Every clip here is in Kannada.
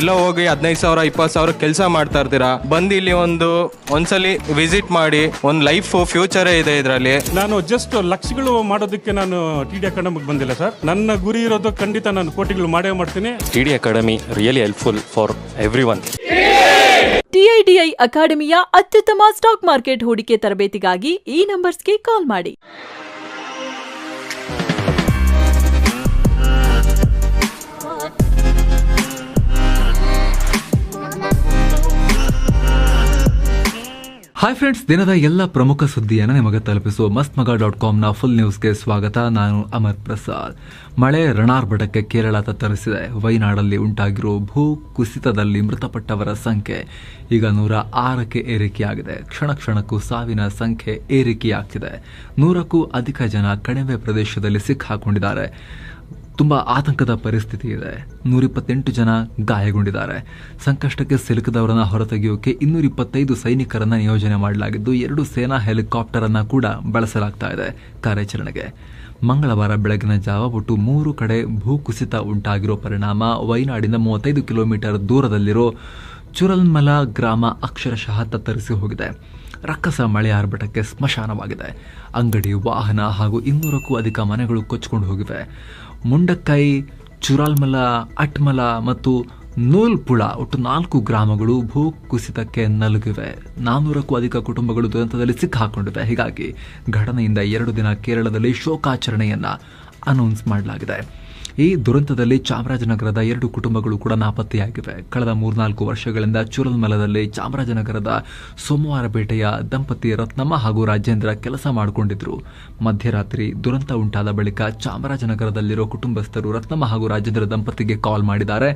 ಎಲ್ಲೋ ಹೋಗಿ ಹದಿನೈದು ಸಾವಿರ ಇಪ್ಪತ್ತು ಸಾವಿರ ಕೆಲಸ ಮಾಡ್ತಾ ಇರ್ತೀರಾ? ಬಂದು ಇಲ್ಲಿ ಒಂದು ಒಂದ್ಸಲಿ ವಿಸಿಟ್ ಮಾಡಿ ಒಂದು ಲೈಫ್ ಫ್ಯೂಚರೇ ಇದೆ ಇದರಲ್ಲಿ. ನಾನು ಜಸ್ಟ್ ಲಕ್ಷಗಳು ಮಾಡೋದಕ್ಕೆ ನಾನು ಟಿ ಡಿ ಅಕಾಡೆಮಿಗೆ ಬಂದಿಲ್ಲ ಸರ್ ನನ್ನ ಗುರಿ ಇರೋದು ಖಂಡಿತ ನಾನು ಕೋಟಿಗಳು ಮಾಡೇ ಮಾಡ್ತೀನಿ. T D academy really helpful for everyone ಟಿಐಡಿಐ ಅಕಾಡೆಮಿಯ ಅತ್ಯುತ್ತಮ ಸ್ಟಾಕ್ ಮಾರ್ಕೆಟ್ ಹೂಡಿಕೆ ತರಬೇತಿಗಾಗಿ ಈ ನಂಬರ್ಸ್ಗೆ ಕಾಲ್ ಮಾಡಿ. ಹಾಯ್ ಫ್ರೆಂಡ್ಸ್ ದಿನದ ಎಲ್ಲ ಪ್ರಮುಖ ಸುದ್ದಿಯನ್ನು ನಿಮಗೆ ತಲುಪಿಸುವ ಮಸ್ತ್ ಮಗ ಡಾಟ್ ಕಾಮ್ನ ಫುಲ್ ನ್ಯೂಸ್ಗೆ ಸ್ವಾಗತ. ನಾನು ಅಮರ್ ಪ್ರಸಾದ್. ಮಳೆ ರಣಾರ್ಭಟಕ್ಕೆ ಕೇರಳ ತತ್ತರಿಸಿದೆ. ವೈನಾಡಲ್ಲಿ ಉಂಟಾಗಿರೋ ಭೂ ಕುಸಿತದಲ್ಲಿ ಮೃತಪಟ್ಟವರ ಸಂಖ್ಯೆ ಈಗ ನೂರ ಆರಕ್ಕೆ ಏರಿಕೆಯಾಗಿದೆ. ಕ್ಷಣ ಕ್ಷಣಕ್ಕೂ ಸಾವಿನ ಸಂಖ್ಯೆ ಏರಿಕೆಯಾಗ್ತಿದೆ. ನೂರಕ್ಕೂ ಅಧಿಕ ಜನ ಕಣಿವೆ ಪ್ರದೇಶದಲ್ಲಿ ಸಿಕ್ಕಾಕೊಂಡಿದ್ದಾರೆ. ತುಂಬಾ ಆತಂಕದ ಪರಿಸ್ಥಿತಿ ಇದೆ. ನೂರಿಪ್ಪತ್ತೆಂಟು ಜನ ಗಾಯಗೊಂಡಿದ್ದಾರೆ. ಸಂಕಷ್ಟಕ್ಕೆ ಸಿಲುಕಿದವರನ್ನ ಹೊರತೆಗೆಯೋಕೆ ಇನ್ನೂರ ಇಪ್ಪತ್ತೈದು ಸೈನಿಕರನ್ನ ನಿಯೋಜನೆ ಮಾಡಲಾಗಿದ್ದು, ಎರಡು ಸೇನಾ ಹೆಲಿಕಾಪ್ಟರ್ ಅನ್ನ ಕೂಡ ಬಳಸಲಾಗ್ತಾ ಇದೆ ಕಾರ್ಯಾಚರಣೆಗೆ. ಮಂಗಳವಾರ ಬೆಳಗಿನ ಜಾವ ಒಟ್ಟು ಮೂರು ಕಡೆ ಭೂಕುಸಿತ ಉಂಟಾಗಿರೋ ಪರಿಣಾಮ ವೈನಾಡಿನ ಮೂವತ್ತೈದು ಕಿಲೋಮೀಟರ್ ದೂರದಲ್ಲಿರೋ ಚುರಲ್ಮಲ ಗ್ರಾಮ ಅಕ್ಷರಶಃ ತತ್ತರಿಸಿ ಹೋಗಿದೆ. ರಕ್ಕಸ ಮಳೆ ಆರ್ಭಟಕ್ಕೆ ಸ್ಮಶಾನವಾಗಿದೆ. ಅಂಗಡಿ ವಾಹನ ಹಾಗೂ ಇನ್ನೂರಕ್ಕೂ ಅಧಿಕ ಮನೆಗಳು ಕೊಚ್ಚಿಕೊಂಡು ಹೋಗಿವೆ. ಮುಂಡಕ್ಕೈ, ಚುರಾಲ್ಮಲ, ಅಟ್ಮಲ ಮತ್ತು ನೂಲ್ಪುಳ ಒಟ್ಟು ನಾಲ್ಕು ಗ್ರಾಮಗಳು ಭೂ ಕುಸಿತಕ್ಕೆ ನಲುಗಿವೆ. ನಾನೂರಕ್ಕೂ ಅಧಿಕ ಕುಟುಂಬಗಳು ದುರಂತದಲ್ಲಿ ಸಿಕ್ಕಾಕೊಂಡಿವೆ. ಹೀಗಾಗಿ ಘಟನೆಯಿಂದ ಎರಡು ದಿನ ಕೇರಳದಲ್ಲಿ ಶೋಕಾಚರಣೆಯನ್ನು ಅನೌನ್ಸ್ ಮಾಡಲಾಗಿದೆ. ಈ ದುರಂತದಲ್ಲಿ ಚಾಮರಾಜನಗರದ ಎರಡು ಕುಟುಂಬಗಳು ಕೂಡ ನಾಪತ್ತೆಯಾಗಿವೆ. ಕಳೆದ ಮೂರ್ನಾಲ್ಕು ವರ್ಷಗಳಿಂದ ಚುರಲ್ಮಲದಲ್ಲಿ ಚಾಮರಾಜನಗರದ ಸೋಮವಾರಪೇಟೆಯ ದಂಪತಿ ರತ್ನಮ್ಮ ಹಾಗೂ ರಾಜೇಂದ್ರ ಕೆಲಸ ಮಾಡಿಕೊಂಡಿದ್ರು. ಮಧ್ಯರಾತ್ರಿ ದುರಂತ ಉಂಟಾದ ಬಳಿಕ ಚಾಮರಾಜನಗರದಲ್ಲಿರೋ ಕುಟುಂಬಸ್ಥರು ರತ್ನಮ್ಮ ಹಾಗೂ ರಾಜೇಂದ್ರ ದಂಪತಿಗೆ ಕಾಲ್ ಮಾಡಿದ್ದಾರೆ.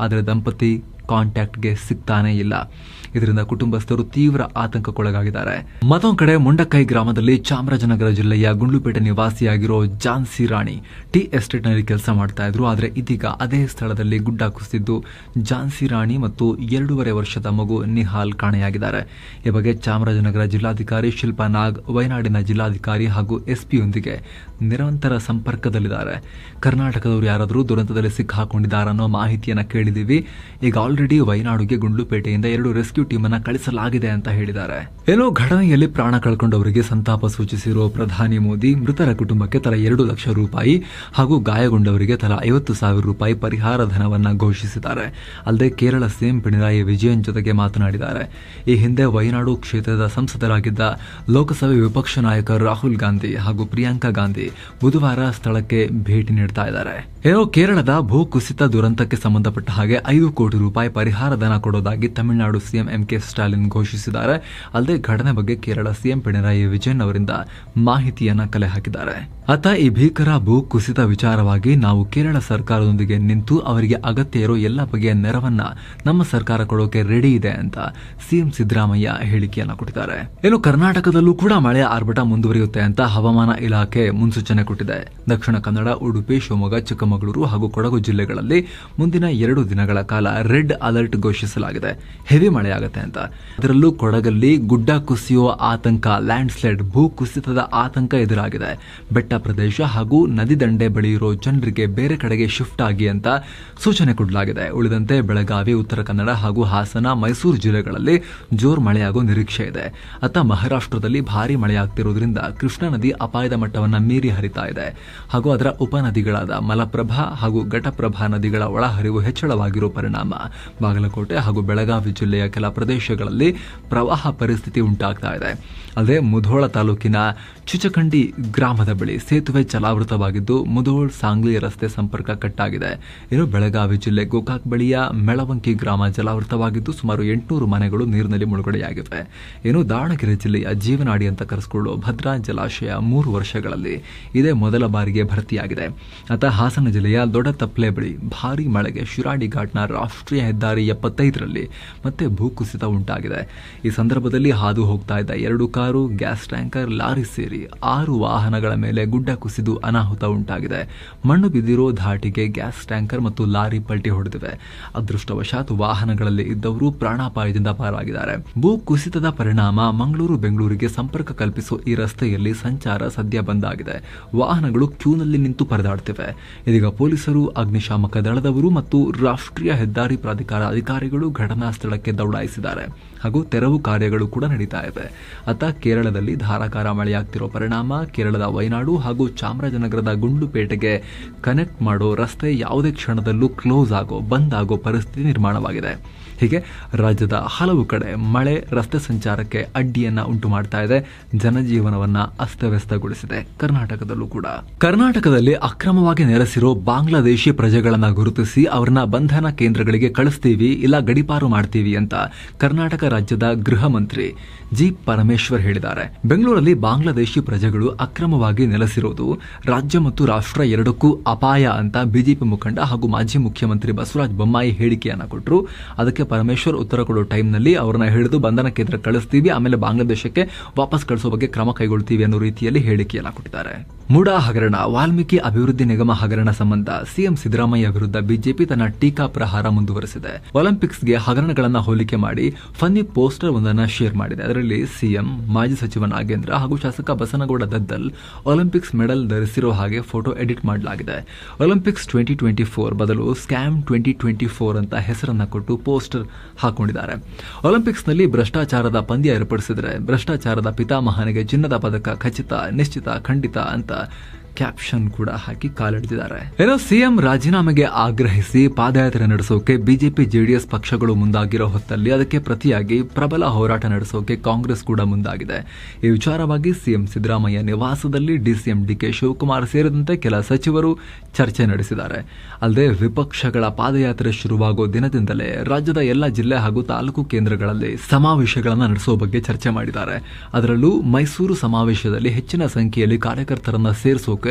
ಆದರೆ ದಂಪತಿ ಕಾಂಟ್ಯಾಕ್ಟ್ಗೆ ಸಿಗ್ತಾನೆ ಇಲ್ಲ. ಇದರಿಂದ ಕುಟುಂಬಸ್ಥರು ತೀವ್ರ ಆತಂಕಕ್ಕೊಳಗಾಗಿದ್ದಾರೆ. ಮತ್ತೊಂದು ಕಡೆ ಮುಂಡಕೈ ಗ್ರಾಮದಲ್ಲಿ ಚಾಮರಾಜನಗರ ಜಿಲ್ಲೆಯ ಗುಂಡ್ಲುಪೇಟೆ ನಿವಾಸಿಯಾಗಿರೋ ಜಾನ್ಸಿ ರಾಣಿ ಟಿ ಎಸ್ಟೇಟ್ನಲ್ಲಿ ಕೆಲಸ ಮಾಡ್ತಾ ಇದ್ರು. ಆದರೆ ಇದೀಗ ಅದೇ ಸ್ಥಳದಲ್ಲಿ ಗುಡ್ಡ ಕುಸಿದ್ದು ಜಾನ್ಸಿ ರಾಣಿ ಮತ್ತು ಎರಡೂವರೆ ವರ್ಷದ ಮಗು ನಿಹಾಲ್ ಕಾಣೆಯಾಗಿದ್ದಾರೆ. ಈ ಬಗ್ಗೆ ಚಾಮರಾಜನಗರ ಜಿಲ್ಲಾಧಿಕಾರಿ ಶಿಲ್ಪಾ ನಾಗ್, ವಯನಾಡಿನ ಜಿಲ್ಲಾಧಿಕಾರಿ ಹಾಗೂ ಎಸ್ಪಿಯೊಂದಿಗೆ ನಿರಂತರ ಸಂಪರ್ಕದಲ್ಲಿದ್ದಾರೆ. ಕರ್ನಾಟಕದವರು ಯಾರಾದರೂ ದುರಂತದಲ್ಲಿ ಸಿಕ್ಕಾಕೊಂಡಿದ್ದಾರೆ ಅನ್ನೋ ಮಾಹಿತಿಯನ್ನು ಕೇಳಿದೀವಿ. ಈಗ ಆಲ್ರೆಡಿ ವಯನಾಡುಗೆ ಗುಂಡ್ಲುಪೇಟೆಯಿಂದ ಎರಡು ರೆಸ್ಕ್ಯೂ ಟೀಮ್ ಅನ್ನ ಕಳಿಸಲಾಗಿದೆ ಅಂತ ಹೇಳಿದ್ದಾರೆ. ಏನೋ ಘಟನೆಯಲ್ಲಿ ಪ್ರಾಣ ಕಳ್ಕೊಂಡವರಿಗೆ ಸಂತಾಪ ಸೂಚಿಸಿರುವ ಪ್ರಧಾನಿ ಮೋದಿ, ಮೃತರ ಕುಟುಂಬಕ್ಕೆ ತಲಾ ಎರಡು ಲಕ್ಷ ರೂಪಾಯಿ ಹಾಗೂ ಗಾಯಗೊಂಡವರಿಗೆ ತಲಾ ಐವತ್ತು ಸಾವಿರ ರೂಪಾಯಿ ಪರಿಹಾರ ಧನವನ್ನ ಘೋಷಿಸಿದ್ದಾರೆ. ಅಲ್ಲದೆ ಕೇರಳ ಸಿಎಂ ಪಿಣರಾಯಿ ವಿಜಯನ್ ಜೊತೆಗೆ ಮಾತನಾಡಿದ್ದಾರೆ. ಈ ಹಿಂದೆ ವಯನಾಡು ಕ್ಷೇತ್ರದ ಸಂಸದರಾಗಿದ್ದ ಲೋಕಸಭೆ ವಿಪಕ್ಷ ನಾಯಕ ರಾಹುಲ್ ಗಾಂಧಿ ಹಾಗೂ ಪ್ರಿಯಾಂಕಾ ಗಾಂಧಿ ಬುಧವಾರ ಸ್ಥಳಕ್ಕೆ ಭೇಟಿ ನೀಡ್ತಾ ಇದ್ದಾರೆ. ಏನೋ ಕೇರಳದ ಭೂ ಕುಸಿತ ದುರಂತಕ್ಕೆ ಸಂಬಂಧಪಟ್ಟ ಹಾಗೆ ಐದು ಕೋಟಿ ರೂಪಾಯಿ ಪರಿಹಾರ ಧನ ಕೊಡೋದಾಗಿ Tamil Nadu CM M K Stalin ಘೋಷಿಸಿದ್ದಾರೆ. ಅಲ್ಲದೆ ಘಟನೆ ಬಗ್ಗೆ ಕೇರಳ ಸಿಎಂ ಪಿಣರಾಯಿ ವಿಜಯನ್ ಅವರಿಂದ ಮಾಹಿತಿಯನ್ನ ಕಲೆ ಹಾಕಿದ್ದಾರೆ. ಅತ ಈ ಭೀಕರ ಭೂ ಕುಸಿತ ವಿಚಾರವಾಗಿ ನಾವು ಕೇರಳ ಸರ್ಕಾರದೊಂದಿಗೆ ನಿಂತು ಅವರಿಗೆ ಅಗತ್ಯ ಇರೋ ಎಲ್ಲ ಬಗೆಯ ನೆರವನ್ನ ನಮ್ಮ ಸರ್ಕಾರ ಕೊಡೋಕೆ ರೆಡಿ ಇದೆ ಅಂತ ಸಿಎಂ ಸಿದ್ದರಾಮಯ್ಯ ಹೇಳಿಕೆಯನ್ನ ಕೊಟ್ಟಿದ್ದಾರೆ. ಇನ್ನು ಕರ್ನಾಟಕದಲ್ಲೂ ಕೂಡ ಮಳೆ ಆರ್ಭಟ ಮುಂದುವರಿಯುತ್ತೆ ಅಂತ ಹವಾಮಾನ ಇಲಾಖೆ ಮುನ್ಸೂಚನೆ ಕೊಟ್ಟಿದೆ. ದಕ್ಷಿಣ ಕನ್ನಡ, ಉಡುಪಿ, ಶಿವಮೊಗ್ಗ, ಚಿಕ್ಕಮಗಳೂರು ಹಾಗೂ ಕೊಡಗು ಜಿಲ್ಲೆಗಳಲ್ಲಿ ಮುಂದಿನ ಎರಡು ದಿನಗಳ ಕಾಲ ರೆಡ್ ಅಲರ್ಟ್ ಘೋಷಿಸಲಾಗಿದೆ. ಹೆವಿ ಮಳೆಯಾಗುತ್ತೆ ಅಂತ. ಅದರಲ್ಲೂ ಕೊಡಗಲ್ಲಿ ಗುಡ್ಡ ಕುಸಿಯುವ ಆತಂಕ ಲ್ಯಾಂಡ್ ಸ್ಲೈಡ್ ಭೂ ಕುಸಿತದ ಆತಂಕ ಎದುರಾಗಿದೆ. ಬೆಟ್ಟ ಪ್ರದೇಶ ಹಾಗೂ ನದಿ ದಂಡೆ ಬಳಿ ಇರೋ ಜನರಿಗೆ ಬೇರೆ ಕಡೆಗೆ ಶಿಫ್ಟ್ ಆಗಿ ಅಂತ ಸೂಚನೆ ಕೊಡಲಾಗಿದೆ. ಉಳಿದಂತೆ ಬೆಳಗಾವಿ, ಉತ್ತರ ಕನ್ನಡ ಹಾಗೂ ಹಾಸನ, ಮೈಸೂರು ಜಿಲ್ಲೆಗಳಲ್ಲಿ ಜೋರ್ ಮಳೆಯಾಗುವ ನಿರೀಕ್ಷೆ ಇದೆ. ಅತ್ತ ಮಹಾರಾಷ್ಟ್ರದಲ್ಲಿ ಭಾರಿ ಮಳೆಯಾಗ್ತಿರೋದ್ರಿಂದ ಕೃಷ್ಣಾ ನದಿ ಅಪಾಯದ ಮಟ್ಟವನ್ನ ಮೀರಿ ಹರಿತಾ ಇದೆ. ಹಾಗೂ ಅದರ ಉಪನದಿಗಳಾದ ಮಲಪ್ರಭಾ ಹಾಗೂ ಘಟಪ್ರಭಾ ನದಿಗಳ ಒಳಹರಿವು ಹೆಚ್ಚಳವಾಗಿರುವ ಪರಿಣಾಮ. ಬಾಗಲಕೋಟೆ ಹಾಗೂ ಬೆಳಗಾವಿ ಜಿಲ್ಲೆಯ ಕೆಲ ಪ್ರದೇಶಗಳಲ್ಲಿ ಪ್ರವಾಹ ಪರಿಸ್ಥಿತಿ ಉಂಟಾಗ್ತಾ ಇದೆ. ಅಲ್ಲದೆ ಮುಧೋಳ ತಾಲೂಕಿನ ಚುಚಕಂಡಿ ಗ್ರಾಮದ ಬಳಿ ಸೇತುವೆ ಜಲಾವೃತವಾಗಿದ್ದು ಮುಧೋಳ್ ಸಾಂಗ್ಲಿ ರಸ್ತೆ ಸಂಪರ್ಕ ಕಟ್ಟಾಗಿದೆ. ಇನ್ನು ಬೆಳಗಾವಿ ಜಿಲ್ಲೆ ಗೋಕಾಕ್ ಬಳಿಯ ಮೆಳವಂಕಿ ಗ್ರಾಮ ಜಲಾವೃತವಾಗಿದ್ದು ಸುಮಾರು ಎಂಟುನೂರು ಮನೆಗಳು ನೀರಿನಲ್ಲಿ ಮುಳುಗಡೆಯಾಗಿವೆ. ಇನ್ನು ದಾವಣಗೆರೆ ಜಿಲ್ಲೆಯ ಜೀವನಾಡಿ ಅಂತ ಕರೆಸಿಕೊಳ್ಳುವ ಭದ್ರಾ ಜಲಾಶಯ ಮೂರು ವರ್ಷಗಳಲ್ಲಿ ಇದೇ ಮೊದಲ ಬಾರಿಗೆ ಭರ್ತಿಯಾಗಿದೆ. ಅತ ಹಾಸನ ಜಿಲ್ಲೆಯ ದೊಡ್ಡ ತಪ್ಲೆ ಬಳಿ ಭಾರಿ ಮಳೆಗೆ ಶಿರಾಡಿ ಘಾಟ್ನ ರಾಷ್ಟ್ರೀಯ ಹೆದ್ದಾರಿ ಎಪ್ಪತ್ತೈದರಲ್ಲಿ ಮತ್ತೆ ಭೂಕುಸಿತ ಉಂಟಾಗಿದೆ. ಈ ಸಂದರ್ಭದಲ್ಲಿ ಹಾದು ಹೋಗ್ತಾ ಇದ್ದ ಎರಡು ಗ್ಯಾಸ್ ಟ್ಯಾಂಕರ್ ಲಾರಿ ಸೇರಿ ಆರು ವಾಹನಗಳ ಮೇಲೆ ಗುಡ್ಡ ಕುಸಿದು ಅನಾಹುತ ಉಂಟಾಗಿದೆ. ಮಣ್ಣು ಬಿದ್ದಿರೋ ಧಾಟಿಗೆ ಗ್ಯಾಸ್ ಟ್ಯಾಂಕರ್ ಮತ್ತು ಲಾರಿ ಪಲ್ಟಿ ಹೊಡೆದಿವೆ. ಅದೃಷ್ಟವಶಾತ್ ವಾಹನಗಳಲ್ಲಿ ಇದ್ದವರು ಪ್ರಾಣಾಪಾಯದಿಂದ ಪಾರಾಗಿದ್ದಾರೆ. ಭೂ ಕುಸಿತದ ಪರಿಣಾಮ ಮಂಗಳೂರು ಬೆಂಗಳೂರಿಗೆ ಸಂಪರ್ಕ ಕಲ್ಪಿಸುವ ಈ ರಸ್ತೆಯಲ್ಲಿ ಸಂಚಾರ ಸದ್ಯ ಬಂದಾಗಿದೆ ವಾಹನಗಳು ಕ್ಯೂನಲ್ಲಿ ನಿಂತು ಪರದಾಡುತ್ತಿವೆ ಇದೀಗ ಪೊಲೀಸರು, ಅಗ್ನಿಶಾಮಕ ದಳದವರು ಮತ್ತು ರಾಷ್ಟ್ರೀಯ ಹೆದ್ದಾರಿ ಪ್ರಾಧಿಕಾರ ಅಧಿಕಾರಿಗಳು ಘಟನಾ ಸ್ಥಳಕ್ಕೆ ದೌಡಾಯಿಸಿದ್ದಾರೆ. ಹಾಗೂ ತೆರವು ಕಾರ್ಯಗಳು ಕೂಡ ನಡೀತಾ ಇವೆ ಅತ್ತ ಕೇರಳದಲ್ಲಿ ಧಾರಾಕಾರ ಮಳೆಯಾಗ್ತಿರೋ ಪರಿಣಾಮ, ಕೇರಳದ ವೈನಾಡು ಹಾಗೂ ಚಾಮರಾಜನಗರದ ಗುಂಡುಪೇಟೆಗೆ ಕನೆಕ್ಟ್ ಮಾಡೋ ರಸ್ತೆ ಯಾವುದೇ ಕ್ಷಣದಲ್ಲೂ ಕ್ಲೋಸ್ ಆಗೋ, ಬಂದ್ ಆಗೋ ಪರಿಸ್ಥಿತಿ ನಿರ್ಮಾಣವಾಗಿದೆ. ಹೀಗೆ ರಾಜ್ಯದ ಹಲವು ಕಡೆ ಮಳೆ, ರಸ್ತೆ ಸಂಚಾರಕ್ಕೆ ಅಡ್ಡಿಯನ್ನ ಉಂಟು ಮಾಡ್ತಾ ಇದೆ. ಜನಜೀವನವನ್ನ ಅಸ್ತವ್ಯಸ್ತಗೊಳಿಸಿದೆ ಕರ್ನಾಟಕದಲ್ಲೂ ಕೂಡ. ಕರ್ನಾಟಕದಲ್ಲಿ ಅಕ್ರಮವಾಗಿ ನೆಲೆಸಿರೋ ಬಾಂಗ್ಲಾದೇಶಿ ಪ್ರಜೆಗಳನ್ನ ಗುರುತಿಸಿ ಅವರನ್ನ ಬಂಧನ ಕೇಂದ್ರಗಳಿಗೆ ಕಳಿಸ್ತೀವಿ, ಇಲ್ಲ ಗಡಿಪಾರು ಮಾಡ್ತೀವಿ ಅಂತ ಕರ್ನಾಟಕ ರಾಜ್ಯದ ಗೃಹ ಮಂತ್ರಿ ಜಿ ಪರಮೇಶ್ವರ್ ಹೇಳಿದ್ದಾರೆ. ಬೆಂಗಳೂರಲ್ಲಿ ಬಾಂಗ್ಲಾದೇಶಿ ಪ್ರಜೆಗಳು ಅಕ್ರಮವಾಗಿ ನೆಲೆಸಿರೋದು ರಾಜ್ಯ ಮತ್ತು ರಾಷ್ಟ್ರ ಎರಡಕ್ಕೂ ಅಪಾಯ ಅಂತ ಬಿಜೆಪಿ ಮುಖಂಡ ಹಾಗೂ ಮಾಜಿ ಮುಖ್ಯಮಂತ್ರಿ ಬಸವರಾಜ ಬೊಮ್ಮಾಯಿ ಹೇಳಿಕೆಯನ್ನ ಕೊಟ್ಟರು ಅದಕ್ಕೆ ಪರಮೇಶ್ವರ್ ಉತ್ತರ ಕೊಡೋ ಟೈಮ್ನಲ್ಲಿ ಅವರನ್ನ ಹಿಡಿದು ಬಂಧನ ಕೇಂದ್ರ ಕಳಿಸ್ತೀವಿ, ಆಮೇಲೆ ಬಾಂಗ್ಲಾದೇಶಕ್ಕೆ ವಾಪಸ್ ಕಳಿಸೋ ಬಗ್ಗೆ ಕ್ರಮ ಕೈಗೊಳ್ತೀವಿ ಅನ್ನೋ ರೀತಿಯಲ್ಲಿ ಹೇಳಿಕೆಯನ್ನ ಕೊಟ್ಟಿದ್ದಾರೆ. ಮೂಡಾ ಹಗರಣ, ವಾಲ್ಮೀಕಿ ಅಭಿವೃದ್ಧಿ ನಿಗಮ ಹಗರಣ ಸಂಬಂಧ ಸಿಎಂ ಸಿದ್ದರಾಮಯ್ಯ ವಿರುದ್ಧ ಬಿಜೆಪಿ ತನ್ನ ಟೀಕಾ ಪ್ರಹಾರ ಮುಂದುವರೆಸಿದೆ. ಒಲಿಂಪಿಕ್ಸ್ಗೆ ಹಗರಣಗಳನ್ನ ಹೋಲಿಕೆ ಮಾಡಿ ಫನ್ನಿ ಪೋಸ್ಟರ್ ಒಂದನ್ನ ಶೇರ್ ಮಾಡಿದೆ. ಅದರಲ್ಲಿ ಸಿಎಂ, ಮಾಜಿ ಸಚಿವ ನಾಗೇಂದ್ರ ಹಾಗೂ ಶಾಸಕ ಬಸನಗೌಡ ದದ್ದಲ್ ಒಲಿಂಪಿಕ್ಸ್ ಮೆಡಲ್ ಧರಿಸಿರೋ ಹಾಗೆ ಫೋಟೋ ಎಡಿಟ್ ಮಾಡಲಾಗಿದೆ. ಒಲಿಂಪಿಕ್ಸ್ ಟ್ವೆಂಟಿ ಟ್ವೆಂಟಿ ಫೋರ್ ಬದಲು ಸ್ಕ್ಯಾಮ್ ಟ್ವೆಂಟಿ ಟ್ವೆಂಟಿ ಫೋರ್ ಅಂತ ಹೆಸರನ್ನ ಕೊಟ್ಟು ಪೋಸ್ಟರ್ ಹಾಕೊಂಡಿದ್ದಾರೆ. ಒಲಿಂಪಿಕ್ಸ್ನಲ್ಲಿ ಭ್ರಷ್ಟಾಚಾರದ ಪಂದ್ಯ ಏರ್ಪಡಿಸಿದರೆ ಭ್ರಷ್ಟಾಚಾರದ ಪಿತಾಮಹನಿಗೆ ಚಿನ್ನದ ಪದಕ ಖಚಿತ ನಿಶ್ಚಿತ ಖಂಡಿತ ಅಂತ ಕ್ಯಾಪ್ಷನ್ ಕೂಡ ಹಾಕಿ ಕಾಲಿಡಿದ್ದಾರೆ ಏನೋ ಸಿಎಂ ರಾಜೀನಾಮೆಗೆ ಆಗ್ರಹಿಸಿ ಪಾದಯಾತ್ರೆ ನಡೆಸೋಕೆ ಬಿಜೆಪಿ ಜೆಡಿಎಸ್ ಪಕ್ಷಗಳು ಮುಂದಾಗಿರೋ ಹೊತ್ತಲ್ಲಿ ಅದಕ್ಕೆ ಪ್ರತಿಯಾಗಿ ಪ್ರಬಲ ಹೋರಾಟ ನಡೆಸೋಕೆ ಕಾಂಗ್ರೆಸ್ ಕೂಡ ಮುಂದಾಗಿದೆ. ಈ ವಿಚಾರವಾಗಿ ಸಿಎಂ ಸಿದ್ದರಾಮಯ್ಯ ನಿವಾಸದಲ್ಲಿ ಡಿಸಿಎಂ ಡಿಕೆ ಶಿವಕುಮಾರ್ ಸೇರಿದಂತೆ ಕೆಲ ಸಚಿವರು ಚರ್ಚೆ ನಡೆಸಿದ್ದಾರೆ. ಅಲ್ಲದೆ ವಿಪಕ್ಷಗಳ ಪಾದಯಾತ್ರೆ ಶುರುವಾಗೋ ದಿನದಿಂದಲೇ ರಾಜ್ಯದ ಎಲ್ಲ ಜಿಲ್ಲೆ ಹಾಗೂ ತಾಲೂಕು ಕೇಂದ್ರಗಳಲ್ಲಿ ಸಮಾವೇಶಗಳನ್ನು ನಡೆಸೋ ಬಗ್ಗೆ ಚರ್ಚೆ ಮಾಡಿದ್ದಾರೆ. ಅದರಲ್ಲೂ ಮೈಸೂರು ಸಮಾವೇಶದಲ್ಲಿ ಹೆಚ್ಚಿನ ಸಂಖ್ಯೆಯಲ್ಲಿ ಕಾರ್ಯಕರ್ತರನ್ನ ಸೇರಿಸೋಕೆ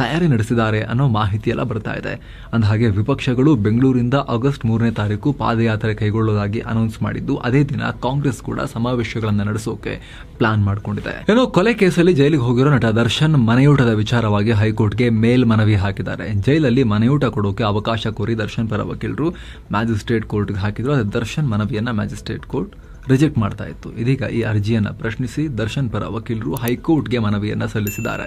ತಯಾರಿ ನಡೆಸಿದ್ದಾರೆ ಅನ್ನೋ ಮಾಹಿತಿ ಎಲ್ಲ ಬರ್ತಾ ಇದೆ. ಅಂದಹಾಗೆ ವಿಪಕ್ಷಗಳು ಬೆಂಗಳೂರಿಂದ ಆಗಸ್ಟ್ ಮೂರನೇ ತಾರೀಕು ಪಾದಯಾತ್ರೆ ಕೈಗೊಳ್ಳೋದಾಗಿ ಅನೌನ್ಸ್ ಮಾಡಿದ್ದು, ಅದೇ ದಿನ ಕಾಂಗ್ರೆಸ್ ಕೂಡ ಸಮಾವೇಶಗಳನ್ನು ನಡೆಸೋಕೆ ಪ್ಲಾನ್ ಮಾಡಿಕೊಂಡಿದೆ. ಏನೋ ಕೊಲೆ ಕೇಸಲ್ಲಿ ಜೈಲಿಗೆ ಹೋಗಿರೋ ನಟ ದರ್ಶನ್ ಮನೆಯೂಟದ ವಿಚಾರವಾಗಿ ಹೈಕೋರ್ಟ್ಗೆ ಮೇಲ್ ಮನವಿ ಹಾಕಿದ್ದಾರೆ. ಜೈಲಲ್ಲಿ ಮನೆಯೂಟ ಕೊಡೋಕೆ ಅವಕಾಶ ಕೋರಿ ದರ್ಶನ್ ಪರ ವಕೀಲರು ಮ್ಯಾಜಿಸ್ಟ್ರೇಟ್ ಕೋರ್ಟ್ಗೆ ಹಾಕಿದ್ರು ಅದೇ ದರ್ಶನ್ ಮನವಿಯನ್ನ ಮ್ಯಾಜಿಸ್ಟ್ರೇಟ್ ಕೋರ್ಟ್ ರಿಜೆಕ್ಟ್ ಮಾಡ್ತಾ ಇತ್ತು. ಇದೀಗ ಈ ಅರ್ಜಿಯನ್ನು ಪ್ರಶ್ನಿಸಿ ದರ್ಶನ್ ಪರ ವಕೀಲರು ಹೈಕೋರ್ಟ್ಗೆ ಮನವಿಯನ್ನ ಸಲ್ಲಿಸಿದ್ದಾರೆ.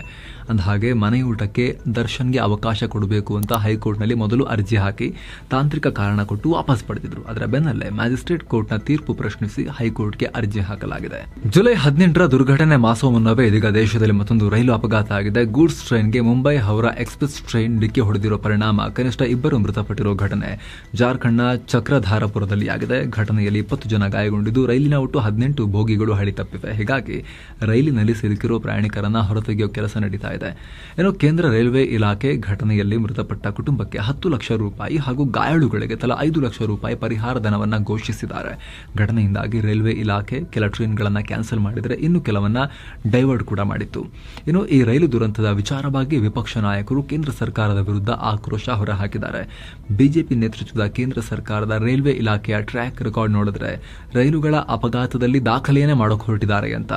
ಅಂದಹಾಗೆ ಮನೆಯೂಟಕ್ಕೆ ದರ್ಶನ್ಗೆ ಅವಕಾಶ ಕೊಡಬೇಕು ಅಂತ ಹೈಕೋರ್ಟ್ನಲ್ಲಿ ಮೊದಲು ಅರ್ಜಿ ಹಾಕಿ ತಾಂತ್ರಿಕ ಕಾರಣ ಕೊಟ್ಟು ವಾಪಸ್ ಪಡೆದಿದ್ರು. ಅದರ ಬೆನ್ನಲ್ಲೇ ಮ್ಯಾಜಿಸ್ಟ್ರೇಟ್ ಕೋರ್ಟ್ನ ತೀರ್ಪು ಪ್ರಶ್ನಿಸಿ ಹೈಕೋರ್ಟ್ಗೆ ಅರ್ಜಿ ಹಾಕಲಾಗಿದೆ. ಜುಲೈ ಹದಿನೆಂಟರ ದುರ್ಘಟನೆ ಮಾಸೋ ಮುನ್ನವೇ ಇದೀಗ ದೇಶದಲ್ಲಿ ಮತ್ತೊಂದು ರೈಲು ಅಪಘಾತ ಆಗಿದೆ. ಗೂಡ್ಸ್ ಟ್ರೈನ್ಗೆ ಮುಂಬೈ ಹೌರಾ ಎಕ್ಸ್ಪ್ರೆಸ್ ಟ್ರೈನ್ ಡಿಕ್ಕಿ ಹೊಡೆದಿರೋ ಪರಿಣಾಮ. ಕನಿಷ್ಠ ಇಬ್ಬರು ಮೃತಪಟ್ಟಿರೋ ಘಟನೆ ಜಾರ್ಖಂಡ್ನ ಚಕ್ರಧಾರಪುರದಲ್ಲಿ ಆಗಿದೆ ಘಟನೆಯಲ್ಲಿ ಇಪ್ಪತ್ತು ಜನ ಗಾಯಗೊಂಡಿದ್ದು ರೈಲಿನ ಒಟ್ಟು ಹದಿನೆಂಟು ಬೋಗಿಗಳು ಹಳಿ ತಪ್ಪಿವೆ. ಹೀಗಾಗಿ ರೈಲಿನಲ್ಲಿ ಸಿಲುಕಿರುವ ಪ್ರಯಾಣಿಕರನ್ನ ಹೊರತೆಗೆಯುವ ಕೆಲಸ ನಡೀತಾ ಇದೆ. ಏನು ಕೇಂದ್ರ ರೈಲ್ವೆ ಇಲಾಖೆ ಘಟನೆಯಲ್ಲಿ ಮೃತಪಟ್ಟ ಕುಟುಂಬಕ್ಕೆ ಹತ್ತು ಲಕ್ಷ ರೂಪಾಯಿ ಹಾಗೂ ಗಾಯಾಳುಗಳಿಗೆ ತಲಾ ಐದು ಲಕ್ಷ ರೂಪಾಯಿ ಪರಿಹಾರ ಧನವನ್ನ ಘೋಷಿಸಿದ್ದಾರೆ. ಘಟನೆಯಿಂದಾಗಿ ರೈಲ್ವೆ ಇಲಾಖೆ ಕೆಲ ಟ್ರೈನ್ಗಳನ್ನ ಕ್ಯಾನ್ಸಲ್ ಮಾಡಿದರೆ ಇನ್ನು ಕೆಲವನ್ನ ಡೈವರ್ಟ್ ಕೂಡ ಮಾಡಿತ್ತು. ಇನ್ನು ಈ ರೈಲು ದುರಂತದ ವಿಚಾರವಾಗಿ ವಿಪಕ್ಷ ನಾಯಕರು ಕೇಂದ್ರ ಸರ್ಕಾರದ ವಿರುದ್ಧ ಆಕ್ರೋಶ ಹೊರಹಾಕಿದ್ದಾರೆ. ಬಿಜೆಪಿ ನೇತೃತ್ವದ ಕೇಂದ್ರ ಸರ್ಕಾರದ ರೈಲ್ವೆ ಇಲಾಖೆಯ ಟ್ರ್ಯಾಕ್ ರೆಕಾರ್ಡ್ ನೋಡಿದ್ರೆ ರೈಲುಗಳ ಅಪಘಾತದಲ್ಲಿ ದಾಖಲೆಯನ್ನೇ ಮಾಡೋಕೆ ಹೊರಟಿದ್ದಾರೆ ಅಂತ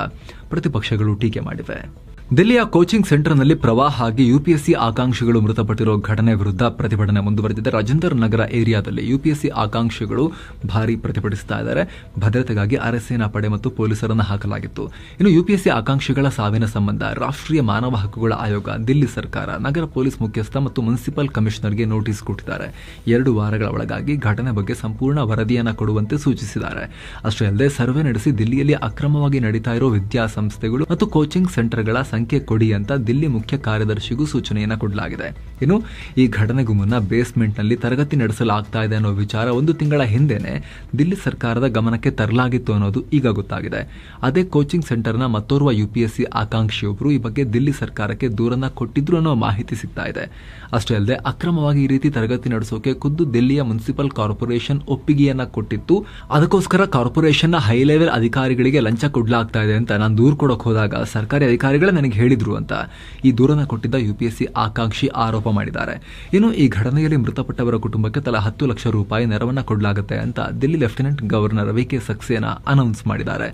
ಪ್ರತಿಪಕ್ಷಗಳು ಟೀಕೆ ಮಾಡಿವೆ. ದಿಲ್ಲಿಯ ಕೋಚಿಂಗ್ ಸೆಂಟರ್ನಲ್ಲಿ ಪ್ರವಾಹ ಆಗಿ ಯುಪಿಎಸ್ಸಿ ಆಕಾಂಕ್ಷಿಗಳು ಮೃತಪಟ್ಟಿರೋ ಘಟನೆ ವಿರುದ್ಧ ಪ್ರತಿಭಟನೆ ಮುಂದುವರೆದಿದೆ. ರಾಜೇಂದರ್ ನಗರ ಏರಿಯಾದಲ್ಲಿ ಯುಪಿಎಸ್ಸಿ ಆಕಾಂಕ್ಷಿಗಳು ಭಾರಿ ಪ್ರತಿಭಟಿಸ್ತಾ ಇದ್ದಾರೆ. ಭದ್ರತೆಗಾಗಿ ಅರೆಸೇನಾ ಪಡೆ ಮತ್ತು ಪೊಲೀಸರನ್ನು ಹಾಕಲಾಗಿತ್ತು. ಇನ್ನು ಯುಪಿಎಸ್ಸಿ ಆಕಾಂಕ್ಷಿಗಳ ಸಾವಿನ ಸಂಬಂಧ ರಾಷ್ಟ್ರೀಯ ಮಾನವ ಹಕ್ಕುಗಳ ಆಯೋಗ, ದಿಲ್ಲಿ ಸರ್ಕಾರ, ನಗರ ಪೊಲೀಸ್ ಮುಖ್ಯಸ್ಥ ಮತ್ತು ಮುನ್ಸಿಪಲ್ ಕಮಿಷನರ್ಗೆ ನೋಟಿಸ್ ಕೊಟ್ಟಿದ್ದಾರೆ. ಎರಡು ವಾರಗಳ ಒಳಗಾಗಿ ಘಟನೆ ಬಗ್ಗೆ ಸಂಪೂರ್ಣ ವರದಿಯನ್ನು ಕೊಡುವಂತೆ ಸೂಚಿಸಿದ್ದಾರೆ. ಅಷ್ಟೇ ಅಲ್ಲದೆ ಸರ್ವೆ ನಡೆಸಿ ದಿಲ್ಲಿಯಲ್ಲಿ ಅಕ್ರಮವಾಗಿ ನಡೀತಾ ಇರೋ ವಿದ್ಯಾಸಂಸ್ಥೆಗಳು ಮತ್ತು ಕೋಚಿಂಗ್ ಸೆಂಟರ್ಗಳ ಸಂಖ್ಯೆ ಕೊಡಿ ಅಂತ ದಿಲ್ಲಿ ಮುಖ್ಯ ಕಾರ್ಯದರ್ಶಿಗೂ ಸೂಚನೆಯನ್ನ ಕೊಡಲಾಗಿದೆ. ಇನ್ನು ಈ ಘಟನೆಗೂ ಮುನ್ನ ಬೇಸ್ಮೆಂಟ್ನಲ್ಲಿ ತರಗತಿ ನಡೆಸಲಾಗ್ತಾ ಇದೆ ಅನ್ನೋ ವಿಚಾರ ಒಂದು ತಿಂಗಳ ಹಿಂದೆನೆ ದಿಲ್ಲಿ ಸರ್ಕಾರದ ಗಮನಕ್ಕೆ ತರಲಾಗಿತ್ತು ಅನ್ನೋದು ಈಗ ಗೊತ್ತಾಗಿದೆ. ಅದೇ ಕೋಚಿಂಗ್ ಸೆಂಟರ್ನ ಮತ್ತೋರ್ವ ಯುಪಿಎಸ್ಸಿ ಆಕಾಂಕ್ಷಿಯೊಬ್ಬರು ಈ ಬಗ್ಗೆ ದಿಲ್ಲಿ ಸರ್ಕಾರಕ್ಕೆ ದೂರನ್ನ ಕೊಟ್ಟಿದ್ರು ಅನ್ನೋ ಮಾಹಿತಿ ಸಿಗ್ತಾ ಇದೆ. ಅಷ್ಟೇ ಅಲ್ಲದೆ ಅಕ್ರಮವಾಗಿ ಈ ರೀತಿ ತರಗತಿ ನಡೆಸೋಕೆ ಖುದ್ದು ದಿಲ್ಲಿಯ ಮುನ್ಸಿಪಲ್ ಕಾರ್ಪೊರೇಷನ್ ಒಪ್ಪಿಗೆಯನ್ನ ಕೊಟ್ಟಿತ್ತು. ಅದಕ್ಕೋಸ್ಕರ ಕಾರ್ಪೊರೇಷನ್ನ ಹೈ ಲೆವೆಲ್ ಅಧಿಕಾರಿಗಳಿಗೆ ಲಂಚ ಕೊಡ್ಲಾಗ್ತಾ ಇದೆ ಅಂತ ನಾನು ದೂರು ಕೊಡೋಕೆ ಹೋದಾಗ ಸರ್ಕಾರಿ ಅಧಿಕಾರಿಗಳೇ ನನಗೆ ಹೇಳಿದ್ರು ಅಂತ ಈ ದೂರನ ಕೊಟ್ಟಿದ್ದ ಯುಪಿಎಸ್ಸಿ ಆಕಾಂಕ್ಷಿ ಆರೋಪ ಮಾಡಿದ್ದಾರೆ. ಇನ್ನು ಈ ಘಟನೆಯಲ್ಲಿ ಮೃತಪಟ್ಟವರ ಕುಟುಂಬಕ್ಕೆ ತಲಾ ಹತ್ತು ಲಕ್ಷ ರೂಪಾಯಿ ನೆರವನ್ನ ಕೊಡಲಾಗುತ್ತೆ ಅಂತ Delhi lieutenant governor V K Saxena announce ಮಾಡಿದ್ದಾರೆ.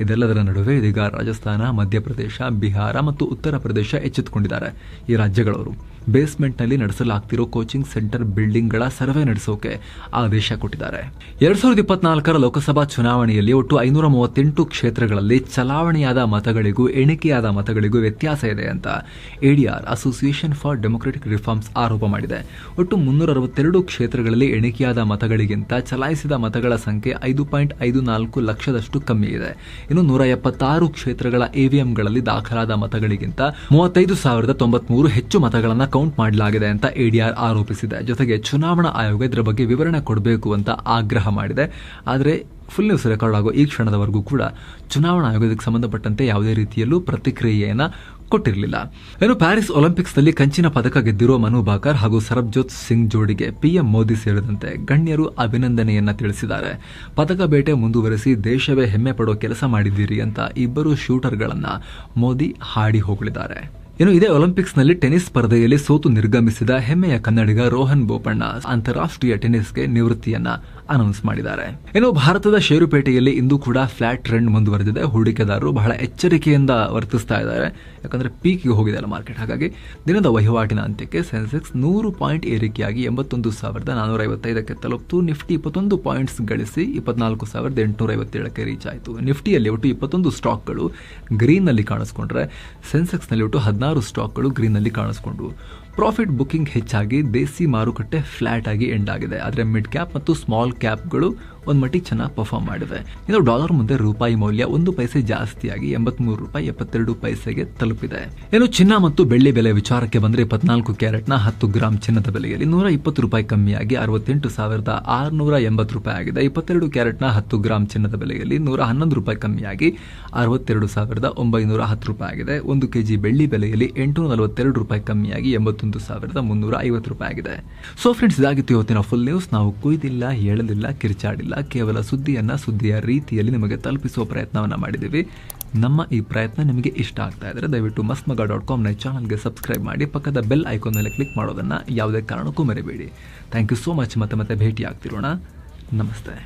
ಇದೆಲ್ಲದರ ನಡುವೆ ಇದೀಗ ರಾಜಸ್ಥಾನ, ಮಧ್ಯಪ್ರದೇಶ, ಬಿಹಾರ ಮತ್ತು ಉತ್ತರ ಪ್ರದೇಶ ಎಚ್ಚೆತ್ತುಕೊಂಡಿದ್ದಾರೆ. ಈ ರಾಜ್ಯಗಳವರು ಬೇಸ್ಮೆಂಟ್ನಲ್ಲಿ ನಡೆಸಲಾಗ್ತಿರೋ ಕೋಚಿಂಗ್ ಸೆಂಟರ್ ಬಿಲ್ಡಿಂಗ್ಗಳ ಸರ್ವೆ ನಡೆಸೋಕೆ ಆದೇಶ ಕೊಟ್ಟಿದ್ದಾರೆ. ಎರಡ್ ಸಾವಿರದ ಇಪ್ಪತ್ನಾಲ್ಕರ ಲೋಕಸಭಾ ಚುನಾವಣೆಯಲ್ಲಿ ಒಟ್ಟು ಐನೂರ ಮೂವತ್ತೆಂಟು ಕ್ಷೇತ್ರಗಳಲ್ಲಿ ಚಲಾವಣೆಯಾದ ಮತಗಳಿಗೂ ಎಣಿಕೆಯಾದ ಮತಗಳಿಗೂ ವ್ಯತ್ಯಾಸ ಇದೆ ಅಂತ ADR association for democratic reforms ಆರೋಪ ಮಾಡಿದೆ. ಒಟ್ಟು ಮುನ್ನೂರ ಅರವತ್ತೆರಡು ಕ್ಷೇತ್ರಗಳಲ್ಲಿ ಎಣಿಕೆಯಾದ ಮತಗಳಿಗಿಂತ ಚಲಾಯಿಸಿದ ಮತಗಳ ಸಂಖ್ಯೆ ಐದು ಪಾಯಿಂಟ್ ಐದು ನಾಲ್ಕು ಲಕ್ಷದಷ್ಟು ಕಮ್ಮಿ ಇದೆ. ಇನ್ನು ನೂರ ಎಪ್ಪತ್ತಾರು ಕ್ಷೇತ್ರಗಳ ಇವಿಎಂಗಳಲ್ಲಿ ದಾಖಲಾದ ಮತಗಳಿಗಿಂತ ಮೂವತ್ತೈದು ಸಾವಿರದ ತೊಂಬತ್ಮೂರು ಹೆಚ್ಚು ಮತಗಳನ್ನು ಕೌಂಟ್ ಮಾಡಲಾಗಿದೆ ಅಂತ ಎಡಿಆರ್ ಆರೋಪಿಸಿದೆ. ಜೊತೆಗೆ ಚುನಾವಣಾ ಆಯೋಗ ಇದರ ಬಗ್ಗೆ ವಿವರಣೆ ಕೊಡಬೇಕು ಅಂತ ಆಗ್ರಹ ಮಾಡಿದೆ. ಆದರೆ ಫುಲ್ ನ್ಯೂಸ್ ರೆಕಾರ್ಡ್ ಆಗೋ ಈ ಕ್ಷಣದವರೆಗೂ ಕೂಡ ಚುನಾವಣಾ ಆಯೋಗಕ್ಕೆ ಸಂಬಂಧಪಟ್ಟಂತೆ ಯಾವುದೇ ರೀತಿಯಲ್ಲೂ ಪ್ರತಿಕ್ರಿಯೆಯನ್ನ ಕೊಟ್ಟಿರಲಿಲ್ಲ. ಇನ್ನು ಪ್ಯಾರಿಸ್ ಒಲಿಂಪಿಕ್ಸ್ನಲ್ಲಿ ಕಂಚಿನ ಪದಕ ಗೆದ್ದಿರುವ ಮನು ಬಾಕರ್ ಹಾಗೂ ಸರಬ್ಜೋತ್ ಸಿಂಗ್ ಜೋಡಿಗೆ ಪಿಎಂ ಮೋದಿ ಸೇರಿದಂತೆ ಗಣ್ಯರು ಅಭಿನಂದನೆಯನ್ನ ತಿಳಿಸಿದ್ದಾರೆ. ಪದಕ ಬೇಟೆ ಮುಂದುವರೆಸಿ ದೇಶವೇ ಹೆಮ್ಮೆ ಪಡೋ ಕೆಲಸ ಮಾಡಿದ್ದೀರಿ ಅಂತ ಇಬ್ಬರು ಶೂಟರ್ಗಳನ್ನ ಮೋದಿ ಹಾಡಿ ಹೋಗಲಿದ್ದಾರೆ ಇನ್ನು ಇದೇ ಒಲಿಂಪಿಕ್ಸ್ನಲ್ಲಿ ಟೆನಿಸ್ ಸ್ಪರ್ಧೆಯಲ್ಲಿ ಸೋತು ನಿರ್ಗಮಿಸಿದ ಹೆಮ್ಮೆಯ ಕನ್ನಡಿಗ ರೋಹನ್ ಬೋಪಣ್ಣ ಅಂತಾರಾಷ್ಟ್ರೀಯ ಟೆನ್ನಿಸ್ಗೆ ನಿವೃತ್ತಿಯನ್ನ ಅನೌನ್ಸ್ ಮಾಡಿದ್ದಾರೆ. ಇನ್ನು ಭಾರತದ ಷೇರುಪೇಟೆಯಲ್ಲಿ ಇಂದು ಕೂಡ ಫ್ಲಾಟ್ ಟ್ರೆಂಡ್ ಮುಂದುವರೆದಿದೆ. ಹೂಡಿಕೆದಾರರು ಬಹಳ ಎಚ್ಚರಿಕೆಯಿಂದ ವರ್ತಿಸ್ತಾ ಇದ್ದಾರೆ. ಯಾಕಂದ್ರೆ ಪೀಕ್ಗೆ ಹೋಗಿದೆ ಅಲ್ಲ ಮಾರ್ಕೆಟ್. ಹಾಗಾಗಿ ದಿನದ ವಹಿವಾಟಿನ ಅಂತ್ಯಕ್ಕೆ ಸೆನ್ಸೆಕ್ಸ್ ನೂರು ಪಾಯಿಂಟ್ ಏರಿಕೆಯಾಗಿ ಎಂಬತ್ತೊಂದು ಸಾವಿರದ ನಾನೂರ ಐವತ್ತೈದಕ್ಕೆ ತಲುಪಿತು. ನಿಫ್ಟಿ ಇಪ್ಪತ್ತೊಂದು ಪಾಯಿಂಟ್ಸ್ ಗಳಿಸಿ ಇಪ್ಪತ್ನಾಲ್ಕು ಸಾವಿರದ ಎಂಟುನೂರ ಐವತ್ತೇಳಕ್ಕೆ ರೀಚ್ ಆಯಿತು. ನಿಫ್ಟಿಯಲ್ಲಿ ಒಟ್ಟು ಇಪ್ಪತ್ತೊಂದು ಸ್ಟಾಕ್ಗಳು ಗ್ರೀನ್ನಲ್ಲಿ ಕಾಣಿಸ್ಕೊಂಡ್ರೆ ಸೆನ್ಸೆಕ್ಸ್ನಲ್ಲಿ ಒಟ್ಟು ಹದಿನಾರು ಸ್ಟಾಕ್ಗಳು ಗ್ರೀನ್ನಲ್ಲಿ ಕಾಣಿಸ್ಕೊಂಡ್ವು. ಪ್ರಾಫಿಟ್ ಬುಕಿಂಗ್ ಹೆಚ್ಚಾಗಿ ದೇಸಿ ಮಾರುಕಟ್ಟೆ ಫ್ಲಾಟ್ ಆಗಿ ಎಂಡ್ ಆಗಿದೆ. ಆದರೆ ಮಿಡ್ ಕ್ಯಾಪ್ ಮತ್ತು ಸ್ಮಾಲ್ ಕ್ಯಾಪ್ಗಳು ಒಂದು ಮಟ್ಟಿಗೆ ಚೆನ್ನಾಗಿ ಪರ್ಫಾರ್ಮ್ ಮಾಡಿದೆ ಇನ್ನು ಡಾಲರ್ ಮುಂದೆ ರೂಪಾಯಿ ಮೌಲ್ಯ ಒಂದು ಪೈಸೆ ಜಾಸ್ತಿಯಾಗಿ ಎಂಬತ್ಮೂರು ರೂಪಾಯಿ ಎಪ್ಪತ್ತೆರಡು ಪೈಸೆಗೆ ತಲುಪಿದೆ. ಇನ್ನು ಚಿನ್ನ ಮತ್ತು ಬೆಳ್ಳಿ ಬೆಲೆ ವಿಚಾರಕ್ಕೆ ಬಂದರೆ ಇಪ್ಪತ್ನಾಲ್ಕು ಕ್ಯಾರೆಟ್ನ ಹತ್ತು ಗ್ರಾಮ್ ಚಿನ್ನದ ಬೆಲೆಯಲ್ಲಿ ನೂರ ಇಪ್ಪತ್ತು ರೂಪಾಯಿ ಕಮ್ಮಿಯಾಗಿ ಅರವತ್ತೆಂಟು ಸಾವಿರದ ಆರುನೂರ ಎಂಬತ್ತು ರೂಪಾಯಿ ಆಗಿದೆ. ಇಪ್ಪತ್ತೆರಡು ಕ್ಯಾರೆಟ್ನ ಹತ್ತು ಗ್ರಾಮ್ ಚಿನ್ನದ ಬೆಲೆಯಲ್ಲಿ ನೂರ ಹನ್ನೊಂದು ರೂಪಾಯಿ ಕಮ್ಮಿಯಾಗಿ ಅರವತ್ತೆರಡು ಸಾವಿರದ ಒಂಬೈನೂರ ಹತ್ತು ರೂಪಾಯಿ ಆಗಿದೆ. ಒಂದು ಕೆಜಿ ಬೆಳ್ಳಿ ಬೆಲೆಯಲ್ಲಿ ಎಂಟುನೂರ ನಲವತ್ತೆರಡು ರೂಪಾಯಿ ಕಮ್ಮಿಯಾಗಿ ಎಂಬತ್ತೊಂದು ಸಾವಿರದ ಮುನ್ನೂರ ಐವತ್ತು ರೂಪಾಯಿ ಆಗಿದೆ ಸೊ ಫ್ರೆಂಡ್ಸ್ ಇದಾಗಿತ್ತು ಇವತ್ತಿನ ಫುಲ್ ನ್ಯೂಸ್ ನಾವು ಕುಯ್ದಿಲ್ಲ, ಹೇಳಲಿಲ್ಲ, ಕಿರ್ಚಾಡಿಲ್ಲ. ಕೇವಲ ಸುದ್ದಿಯನ್ನ ಸುದ್ದಿಯ ರೀತಿಯಲ್ಲಿ ನಿಮಗೆ ತಲುಪಿಸುವ ಪ್ರಯತ್ನವನ್ನ ಮಾಡಿದ್ದೀವಿ. ನಮ್ಮ ಈ ಪ್ರಯತ್ನ ನಿಮಗೆ ಇಷ್ಟ ಆಗ್ತಾ ಇದ್ರೆ ದಯವಿಟ್ಟು ಮಸ್ಮಗ ಡಾಟ್ ಕಾಮ್ನ ಚಾನಲ್ಗೆ ಸಬ್ಸ್ಕ್ರೈಬ್ ಮಾಡಿ, ಪಕ್ಕದ ಬೆಲ್ ಐಕಾನ್ ಮೇಲೆ ಕ್ಲಿಕ್ ಮಾಡೋದನ್ನ ಯಾವುದೇ ಕಾರಣಕ್ಕೂ ಮರಿಬೇಡಿ. ಥ್ಯಾಂಕ್ ಯು ಸೋ ಮಚ್ ಮತ್ತೆ ಮತ್ತೆ ಭೇಟಿ ಆಗ್ತಿರೋಣ ನಮಸ್ತೆ.